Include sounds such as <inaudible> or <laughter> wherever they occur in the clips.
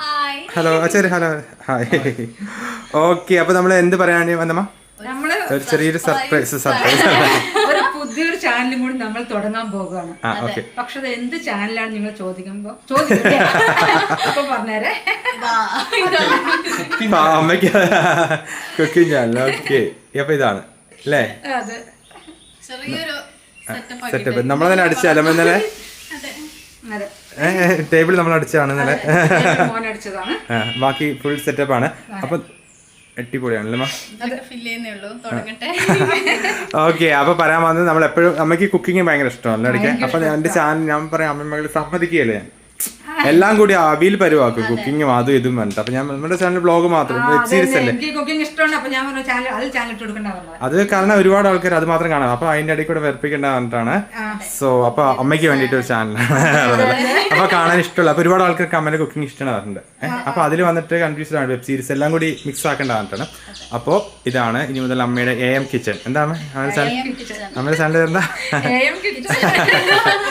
Hi hello അച്ഛൻ hello hi okay അപ്പൊ നമ്മൾ എന്ത് പറയാൻ വന്നമ്മ? ഒരു ചെറിയൊരു സർപ്രൈസ് സർപ്രൈസ് <laughs> ഒരു പുതിയൊരു ചാനലും കൂടി നമ്മൾ തുടങ്ങാൻ പോകുകയാണ് പക്ഷെ അത് എന്ത് ചാനലാണ് നിങ്ങൾ ചോദിക്കുമ്പോ? <laughs> പറഞ്ഞേരെ. <laughs> അമ്മയ്ക്ക് കുക്കിംഗ് ചാനൽ ഓക്കെ അപ്പൊ ഇതാണ് അല്ലേ? അതെ. ചെറിയൊരു സെറ്റപ്പ് സെറ്റപ്പ് നമ്മൾ തന്നെ അടിച്ച അലമ ഇന്നലെ അതെ ടേബിൾ നമ്മൾ അടിച്ചതാണ് ഇന്നലെ. ബാക്കി ഫുൾ സെറ്റപ്പ് ആണ് അപ്പൊ അടിപൊളിയാണല്ലേ മാ? ഫില്ല് ചെയ്യുന്നേ ഉള്ളൂ. തുടങ്ങട്ടെ. ഓക്കെ അപ്പൊ പറയാൻ വന്നത് നമ്മൾ എപ്പോഴും അമ്മയ്ക്ക് കുക്കിംഗ് ഭയങ്കര ഇഷ്ടമാണ് അടിക്കാൻ? അപ്പൊ എന്റെ ചാനൽ ഞാൻ പറയാം അമ്മമ്മകൾ സമ്മതിക്കുകയല്ലേ? ഞാൻ <laughs> എല്ലാം കൂടി ആവിയിൽ പരിവാക്കും. കുക്കിങ്ങും അതും ഇതും വേണ്ട. അപ്പൊ ഞാൻ നമ്മുടെ ചാനൽ ബ്ലോഗ് മാത്രം. വെബ് സീരീസ് അല്ലേ? അത് കാരണം ഒരുപാട് ആൾക്കാർ അത് മാത്രം കാണാം. അപ്പൊ അതിന്റെ ഇടയിൽ കൂടെ വെറുപ്പിക്കേണ്ട പറഞ്ഞിട്ടാണ്. സോ അപ്പൊ അമ്മയ്ക്ക് വേണ്ടിട്ട് ഒരു ചാനലാണ് <laughs> അപ്പൊ കാണാൻ ഇഷ്ടമുള്ള അപ്പൊ ഒരുപാട് ആൾക്കാർക്ക് അമ്മേന്റെ കുക്കിംഗ് ഇഷ്ടമാണ് പറഞ്ഞിട്ടുണ്ട്. അപ്പൊ അതിൽ വന്നിട്ട് കൺഫ്യൂസ്ഡ് ആണ്. വെബ് സീരീസ് എല്ലാം കൂടി മിക്സ് ആക്കേണ്ട പറഞ്ഞിട്ടാണ്. അപ്പോ ഇതാണ് ഇനി മുതൽ അമ്മയുടെ എ എം കിച്ചൺ എന്താണ്? അമ്മയുടെ ചാനൽ അമ്മയുടെ ചാനൽ എന്താ.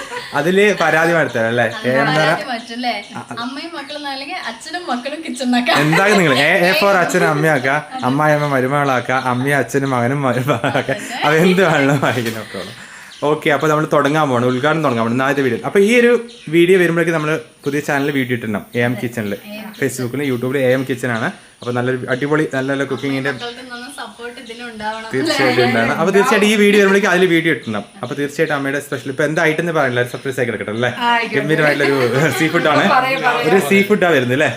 <laughs> അതിൽ പരാതി വരുത്തരം അല്ലേ? പറ്റല്ലേ അമ്മയും മക്കളും അല്ലെങ്കിൽ അച്ഛനും മക്കളും കിച്ചണാക്കാം എന്തായാലും നിങ്ങൾ എ എ ഫോർ അച്ഛനും അമ്മയാക്ക അമ്മായിയമ്മ മരുമകളാക്ക അമ്മയും അച്ഛനും മകനും മരുമകളാക്ക. അതെന്ത് വേണമെങ്കിലും വായിക്കുന്നൊക്കെ ഓക്കെ അപ്പോൾ നമ്മൾ തുടങ്ങാൻ പോകണം ഉദ്ഘാടനം തുടങ്ങാൻ പോകണം ആദ്യത്തെ വീഡിയോ അപ്പോൾ ഈ ഒരു വീഡിയോ വരുമ്പോഴേക്കും നമ്മൾ പുതിയ ചാനൽ വീഡിയോ ഇട്ടിട്ടുണ്ടാവും എ എം കിച്ചണിൽ ഫേസ്ബുക്കിൽ യൂട്യൂബിൽ എ എം കിച്ചൺ ആണ്. അപ്പോൾ നല്ലൊരു അടിപൊളി നല്ല നല്ല കുക്കിങ്ങിന്റെ മക്കൾക്ക് നല്ല സപ്പോർട്ട് ഇതിലുണ്ടാവണം തീർച്ചയായിട്ടും ഉണ്ടാവണം അപ്പൊ തീർച്ചയായിട്ടും ഈ വീഡിയോ വരുമ്പോഴേക്കും അതിൽ വീഡിയോ ഇട്ടുണ്ടാവും അപ്പൊ തീർച്ചയായിട്ടും അമ്മയുടെ സ്പെഷ്യൽ ഇപ്പൊ എന്തായിട്ടെന്ന് പറയില്ല സർപ്രൈസ് ആയി കിടക്കട്ടെ അല്ലേ? ഗംഭീരമായിട്ടുള്ളൊരു സീ ആണ്. ഒരു സീ ഫുഡാ വരുന്നത് അല്ലേ?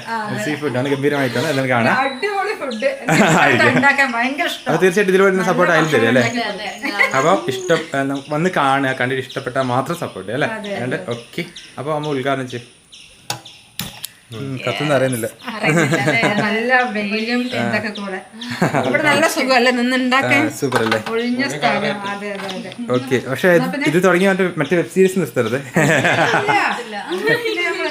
സീ ആണ് ഗംഭീരമായിട്ടാണ്. എല്ലാം കാണാം. <laughs> അപ്പൊ ഫുഡ് തീർച്ചയായിട്ടും ഇതിൽ വരുന്ന സപ്പോർട്ട് ആയാലും തരും അല്ലേ? അപ്പൊ ഇഷ്ടം വന്ന് കാണുക കണ്ടിട്ട് ഇഷ്ടപ്പെട്ടാൽ മാത്രം സപ്പോർട്ട് അല്ലേ? ഓക്കെ അപ്പൊ അമ്മ ഉദ്ഘാടനം ചെയ്യും. കത്തൊന്നും അറിയുന്നില്ല. നല്ല വെയിലും ഇതൊക്കെ കൂടെ. ഇവിടെ നല്ല സുഖമല്ലേ? നിന്നുണ്ടാക്കാൻ? സൂപ്പർ അല്ലേ ഒഴിഞ്ഞ സ്ഥലം. അതെ അതെ അതെ. ഓക്കെ. പക്ഷേ ഇത് തുടങ്ങി മറ്റേ മറ്റേ വെബ് സീരീസ് നിർത്തരുത്.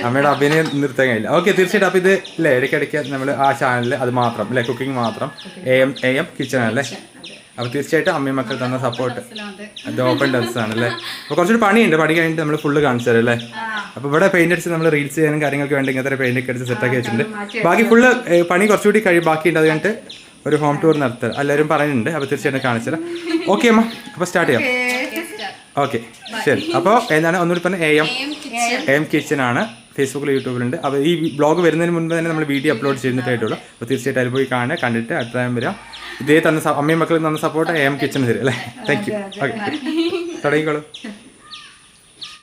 അമ്മയുടെ അഭിനയം നിർത്താൻ കഴിയില്ല. ഓക്കെ തീർച്ചയായിട്ടും. അപ്പൊ ഇത് അല്ലേ ഇടയ്ക്കിടയ്ക്ക് നമ്മൾ ആ ചാനലിൽ അത് മാത്രം അല്ലെ കുക്കിംഗ് മാത്രം. A M A M kitchen അല്ലേ? അപ്പോൾ തീർച്ചയായിട്ടും അമ്മയും മക്കൾ തന്ന സപ്പോർട്ട് അത് ഓപ്പൺ ഡ്രസ് ആണ് അല്ലേ അപ്പോൾ കുറച്ചൊരു പണിയുണ്ട് പണി കഴിഞ്ഞിട്ട് നമ്മൾ ഫുള്ള് കാണിച്ചു തരാം അല്ലേ? അപ്പോൾ ഇവിടെ പെയിന്റ് അടിച്ച് നമ്മൾ റീൽസ് ചെയ്യാനും കാര്യങ്ങൾക്ക് വേണ്ടി ഇങ്ങനത്തെ പെയിന്റ് ഒക്കെ അടിച്ച് സെറ്റാക്കി വെച്ചിട്ടുണ്ട്. ബാക്കി ഫുള്ള് പണി കുറച്ചുകൂടി കഴിയും ബാക്കിയുണ്ട്. അത് കഴിഞ്ഞിട്ട് ഒരു ഹോം ടൂർ നടത്തുക. എല്ലാവരും പറയുന്നുണ്ട്. അപ്പോൾ തീർച്ചയായിട്ടും കാണിച്ചു തരാം. ഓക്കെ അമ്മ. അപ്പോൾ സ്റ്റാർട്ട് ചെയ്യാം. ഓക്കെ ശരി. അപ്പോൾ എന്താണ്? ഒന്നുകൂടി പറഞ്ഞ A M A M kitchen ആണ്. ഫേസ്ബുക്കിൽ യൂട്യൂബിലുണ്ട്. അപ്പോൾ ഈ ബ്ലോഗ് വരുന്നതിന് മുൻപ് തന്നെ നമ്മൾ വീഡിയോ അപ്ലോഡ് ചെയ്തിട്ടായിട്ടുള്ളൂ അപ്പോൾ തീർച്ചയായിട്ടും അതിൽ പോയി കാണുക കണ്ടിട്ട് അടുത്ത ടൈം വരിക ഇതേ തന്ന അമ്മയും മക്കളും തന്ന സപ്പോർട്ട് എ എം കിച്ചൺ തരും അല്ലേ? Thank you okay തുടങ്ങിക്കോളൂ.